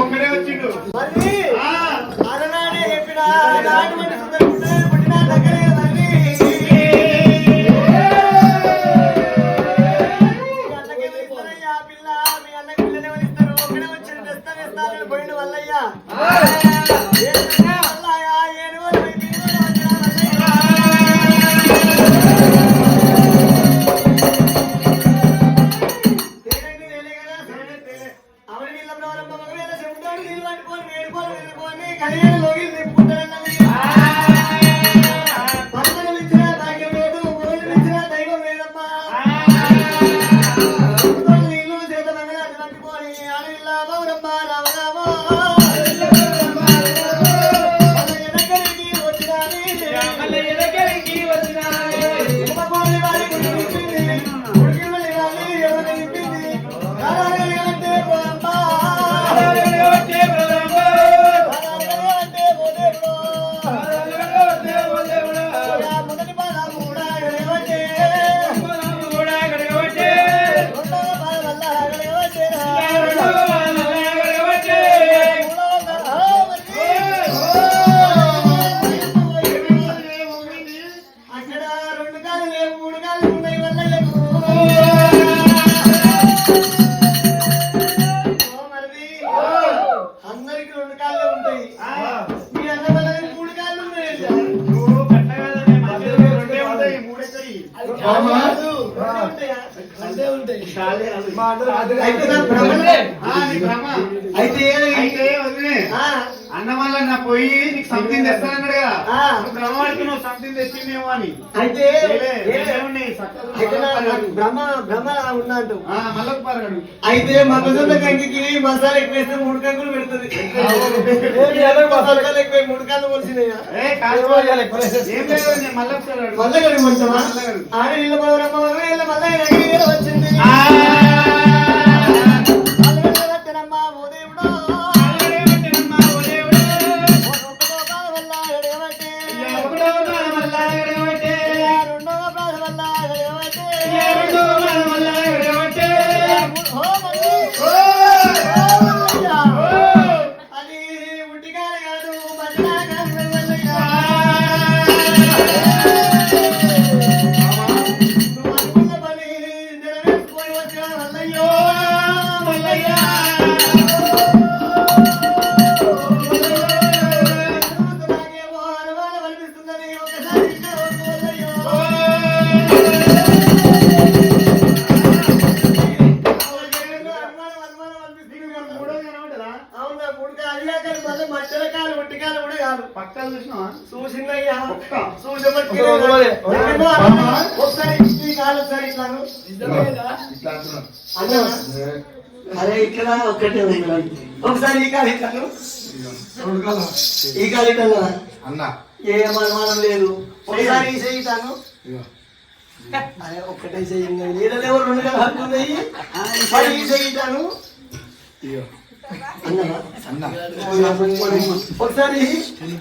ఒక్కడే వచ్చిండు? అని. అయితే బ్రహ్మ బ్రహ్మ ఉన్నా అంటావు. అయితే కంకికి మసాలా ఎక్కువేస్తే మూడు కంకులు పెడుతుంది. మూడు కాళ్ళు పోల్సినాయా మళ్ళీ మల్లగడు వచ్చింది. వల్ల కదిలేకాయలు మళ్ళీ మట్టల కాయలు కూడా కాదు. పక్కన చూసినా చూసిందయ్యా చూసబట్టి ఒకసారి ఈ కాలు ఒకసారి ఇట్లా అన్నా? అరే ఇక్కడ ఒక్కటే ఉంది ఒకసారి ఈ కాలు ఈ కాలు అన్నా? ఏ అనుమానం లేదు. ఒకసారి ఈ చేయితాను అరే ఒక్కటే చేయండి లేదా ఎవరు రెండు కదా అనుకున్నాయి ఈ చేయితాను ఒకసారి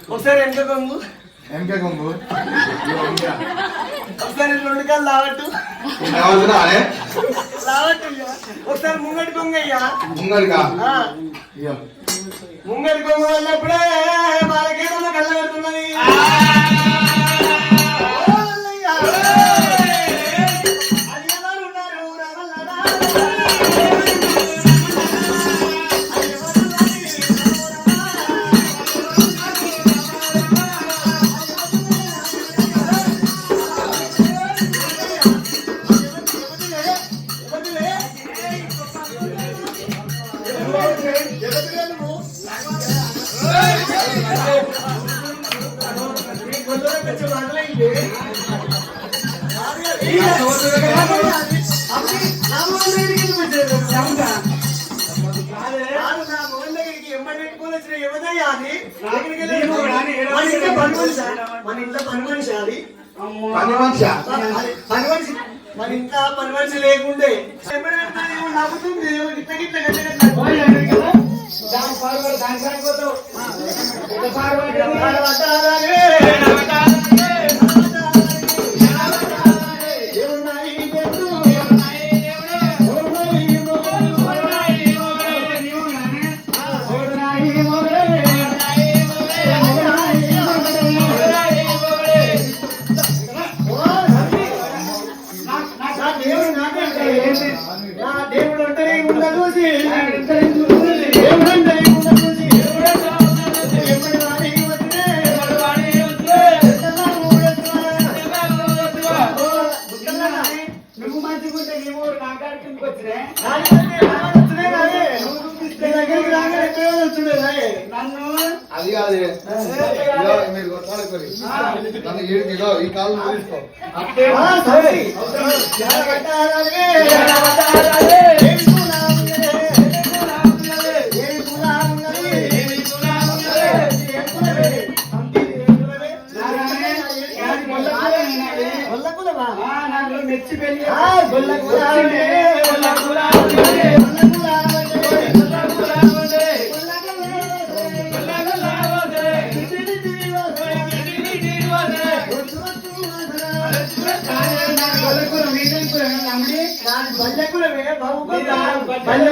ఒకసారి ఎంక కొంగు. ఎంత కొంగు. ఒకసారి రెండు లావట్టు. లావట్టు ఒకసారి ముంగడి కొంగు అయ్యా ముంగడిగా ముంగడి కొంగు అన్నప్పుడే వాళ్ళకేదో కళ్ళ పెడుతున్నది పని మనిషి పని మనిషి మరి ఇంకా పని మనిషి లేకుండే నవ్వుతుంది దాని పాడు అది కాదు. మీరు నన్ను ఏడు కిలో ఈ కాలు తీసుకో. బల్లెక్కులవే బాబు బల్లె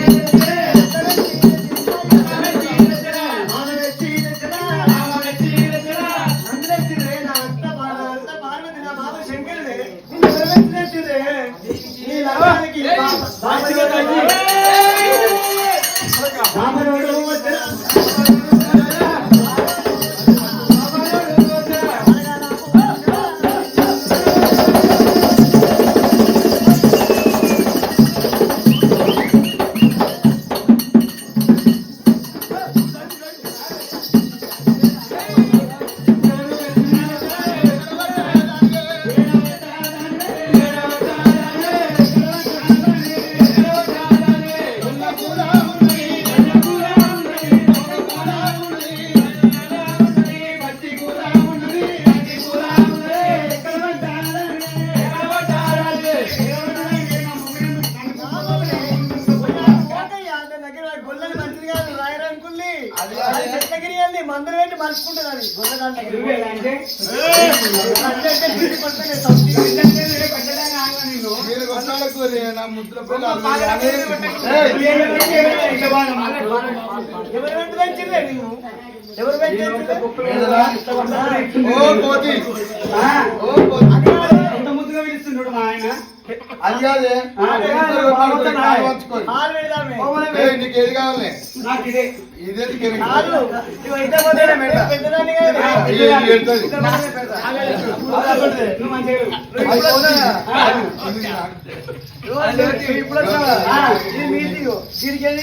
చెట్లకి వెళ్ళి మందులు పెట్టి మలుచుకుంటుంది అది ఎవరు పెంచిందే నువ్వు ఎవరు పెంచింది ఓ పోతి ఓ పోతి ముద్దుగా పిలుస్తున్నాడు మా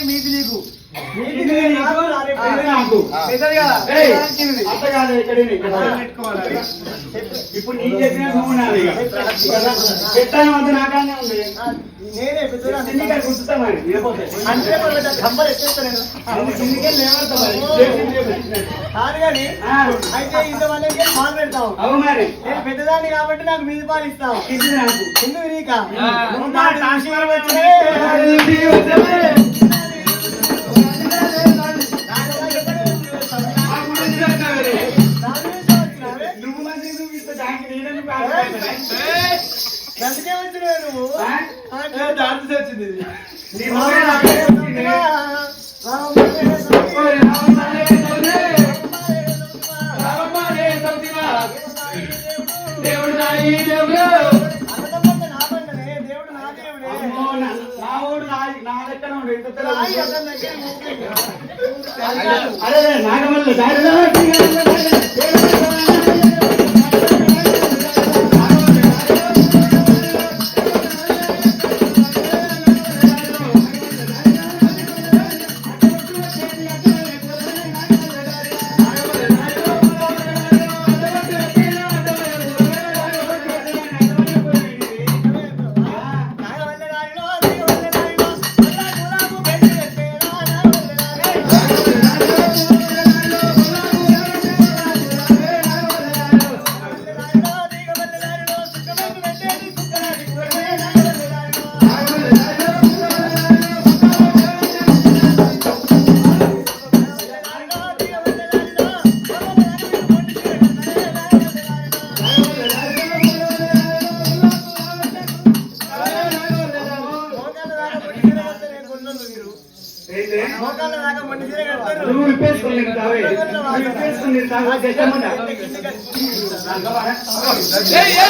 మీది నీకు. ఇప్పుడు చెప్పిన నువ్వు పెట్టాను నాకానే ఉంది అయితే పెద్దదాన్ని కాబట్టి నాకు? మీద పాలు ఇస్తావు ఎందుకు నీకా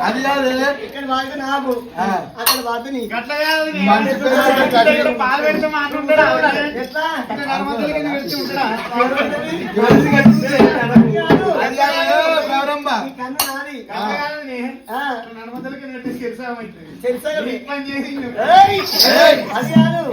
అది కాదు ఇక్కడ బాగా నాకు అక్కడ బాగా నీకు అట్లా కాదు పాలు పెడితే మాట్లాడు ఎట్లా అది కాదు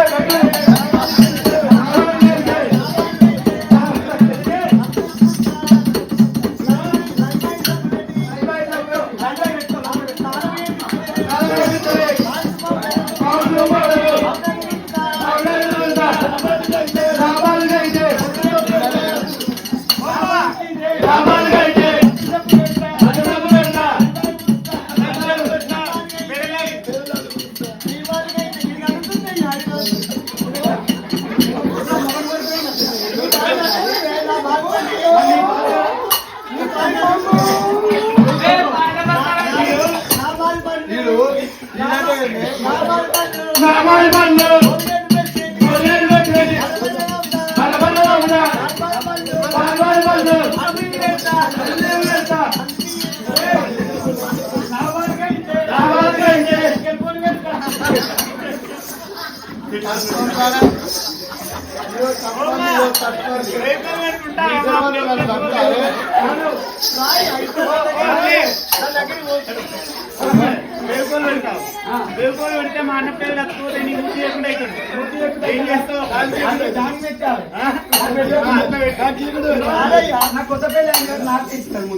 తప్పని మేల్కొని పెడతావు. మేల్కొని పెడితే మా అన్న నాకు ఇస్తాను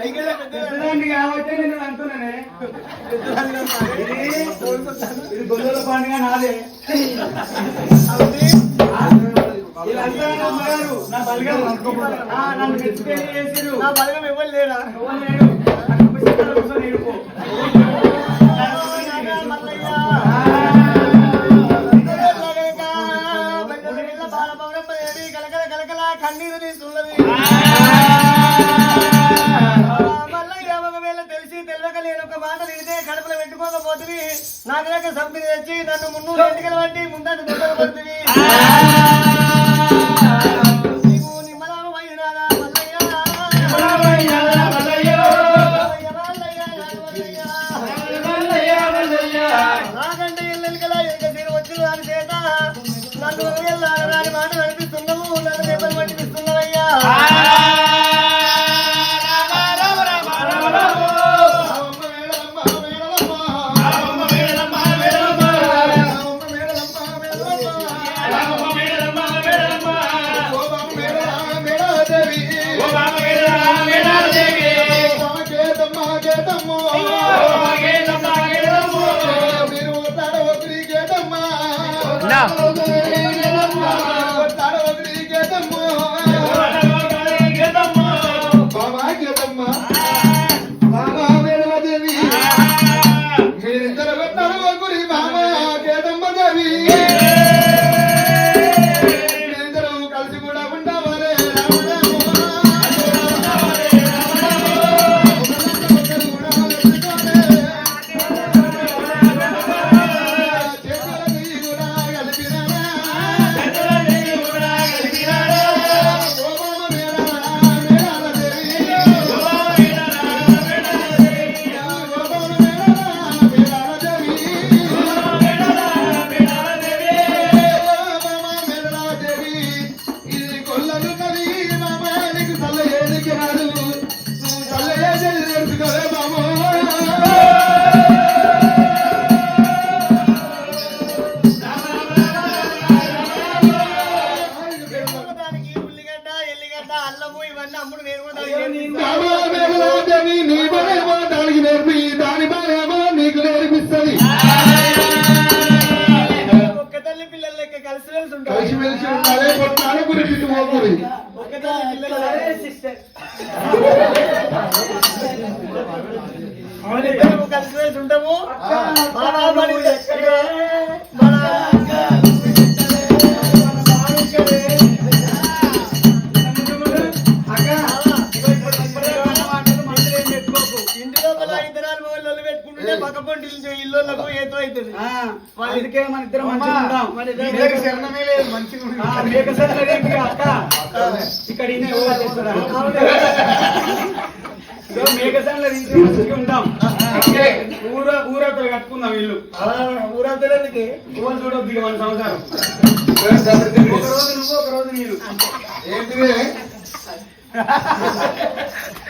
పెద్దదాన్ని కాబట్టి నేను అంటున్నానే. ఇది గొల్లల పండుగ నాదే. నన్ను పెట్టి నా బలగం ఎవరు లేరా? పోతుంది. నాకు దగ్గర సంపి తెచ్చి నన్ను ముందు ఎందుకలు పట్టి ముందని దొంగలు పడుతుంది. Obama దానికి నేర్పి దాని బాగా నీకు నేర్పిస్తుంది. కలిసి మెలిసి ఉండాలి. కొట్టాలి గురించి పోతుంది. కలిసి ఉంటాము. అందుకే మన ఇద్దరం ఇక్కడ మేకసన్లో ఉంటాం ఊర కట్టుకుందాం ఇల్లు. ఊరతలకి ఊరు చూడొద్దు ఇక మన ఒక రోజు నువ్వు ఒక రోజు నేను.